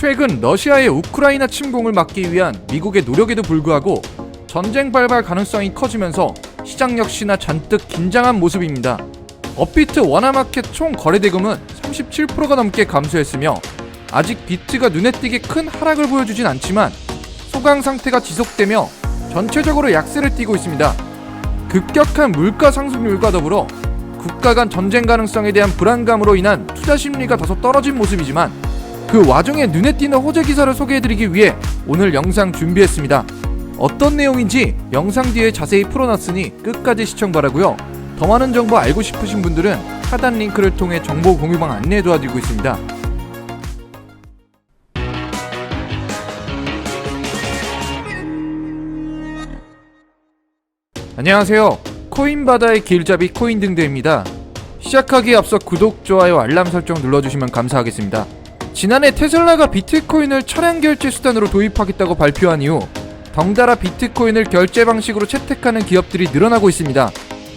최근 러시아의 우크라이나 침공을 막기 위한 미국의 노력에도 불구하고 전쟁 발발 가능성이 커지면서 시장 역시나 잔뜩 긴장한 모습입니다. 업비트 원화마켓 총 거래 대금은 37%가 넘게 감소했으며 아직 비트가 눈에 띄게 큰 하락을 보여주진 않지만 소강 상태가 지속되며 전체적으로 약세를 띠고 있습니다. 급격한 물가 상승률과 더불어 국가 간 전쟁 가능성에 대한 불안감으로 인한 투자 심리가 다소 떨어진 모습이지만 그 와중에 눈에 띄는 호재 기사를 소개해드리기 위해 오늘 영상 준비했습니다. 어떤 내용인지 영상 뒤에 자세히 풀어놨으니 끝까지 시청 바라고요. 더 많은 정보 알고 싶으신 분들은 하단 링크를 통해 정보 공유방 안내 도와드리고 있습니다. 안녕하세요. 코인 바다의 길잡이 코인 등대입니다. 시작하기에 앞서 구독, 좋아요, 알람 설정 눌러주시면 감사하겠습니다. 지난해 테슬라가 비트코인을 차량 결제 수단으로 도입하겠다고 발표한 이후 덩달아 비트코인을 결제 방식으로 채택하는 기업들이 늘어나고 있습니다.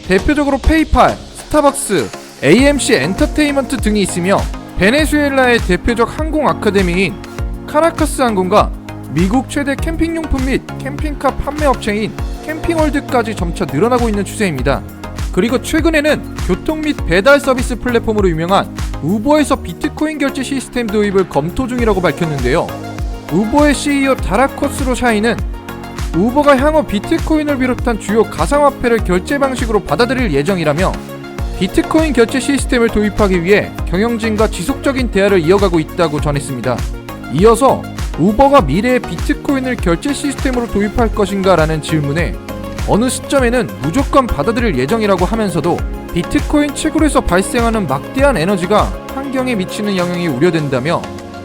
대표적으로 페이팔, 스타벅스, AMC 엔터테인먼트 등이 있으며 베네수엘라의 대표적 항공 아카데미인 카라카스 항공과 미국 최대 캠핑용품 및 캠핑카 판매 업체인 캠핑월드까지 점차 늘어나고 있는 추세입니다. 그리고 최근에는 교통 및 배달 서비스 플랫폼으로 유명한 우버에서 비트코인 결제 시스템 도입을 검토 중이라고 밝혔는데요. 우버의 CEO 다라코스로 샤이는 우버가 향후 비트코인을 비롯한 주요 가상화폐를 결제 방식으로 받아들일 예정이라며 비트코인 결제 시스템을 도입하기 위해 경영진과 지속적인 대화를 이어가고 있다고 전했습니다. 이어서 우버가 미래의 비트코인을 결제 시스템으로 도입할 것인가 라는 질문에 어느 시점에는 무조건 받아들일 예정이라고 하면서도 비트코인 채굴에서 발생하는 막대한 에너지가 환경에 미치는 영향이 우려된다며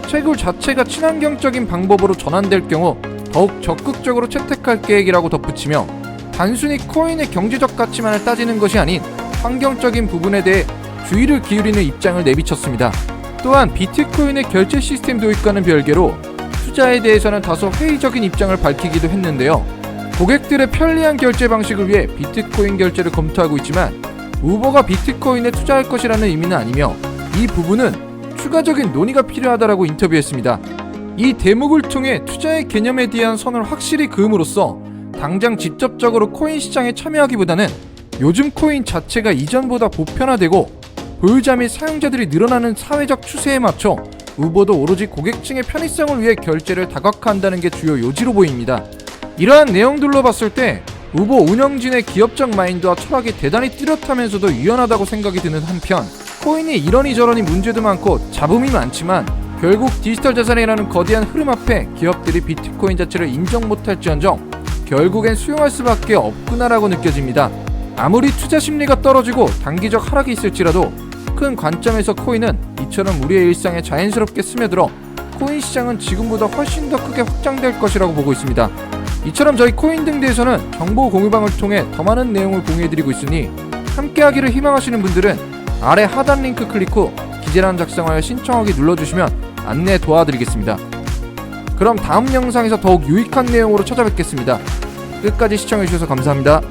채굴 자체가 친환경적인 방법으로 전환될 경우 더욱 적극적으로 채택할 계획이라고 덧붙이며 단순히 코인의 경제적 가치만을 따지는 것이 아닌 환경적인 부분에 대해 주의를 기울이는 입장을 내비쳤습니다. 또한 비트코인의 결제 시스템 도입과는 별개로 투자에 대해서는 다소 회의적인 입장을 밝히기도 했는데요. 고객들의 편리한 결제 방식을 위해 비트코인 결제를 검토하고 있지만 우버가 비트코인에 투자할 것이라는 의미는 아니며 이 부분은 추가적인 논의가 필요하다라고 인터뷰했습니다. 이 대목을 통해 투자의 개념에 대한 선을 확실히 그음으로써 당장 직접적으로 코인 시장에 참여하기보다는 요즘 코인 자체가 이전보다 보편화되고 보유자 및 사용자들이 늘어나는 사회적 추세에 맞춰 우버도 오로지 고객층의 편의성을 위해 결제를 다각화한다는 게 주요 요지로 보입니다. 이러한 내용들로 봤을 때 우버 운영진의 기업적 마인드와 철학이 대단히 뚜렷하면서도 유연하다고 생각이 드는 한편 코인이 이러니 저러니 문제도 많고 잡음이 많지만 결국 디지털 자산이라는 거대한 흐름 앞에 기업들이 비트코인 자체를 인정 못할지언정 결국엔 수용할 수밖에 없구나라고 느껴집니다. 아무리 투자 심리가 떨어지고 단기적 하락이 있을지라도 큰 관점에서 코인은 이처럼 우리의 일상에 자연스럽게 스며들어 코인 시장은 지금보다 훨씬 더 크게 확장될 것이라고 보고 있습니다. 이처럼 저희 코인 등대에서는 정보 공유방을 통해 더 많은 내용을 공유해드리고 있으니 함께하기를 희망하시는 분들은 아래 하단 링크 클릭 후 기재란 작성하여 신청하기 눌러주시면 안내 도와드리겠습니다. 그럼 다음 영상에서 더욱 유익한 내용으로 찾아뵙겠습니다. 끝까지 시청해주셔서 감사합니다.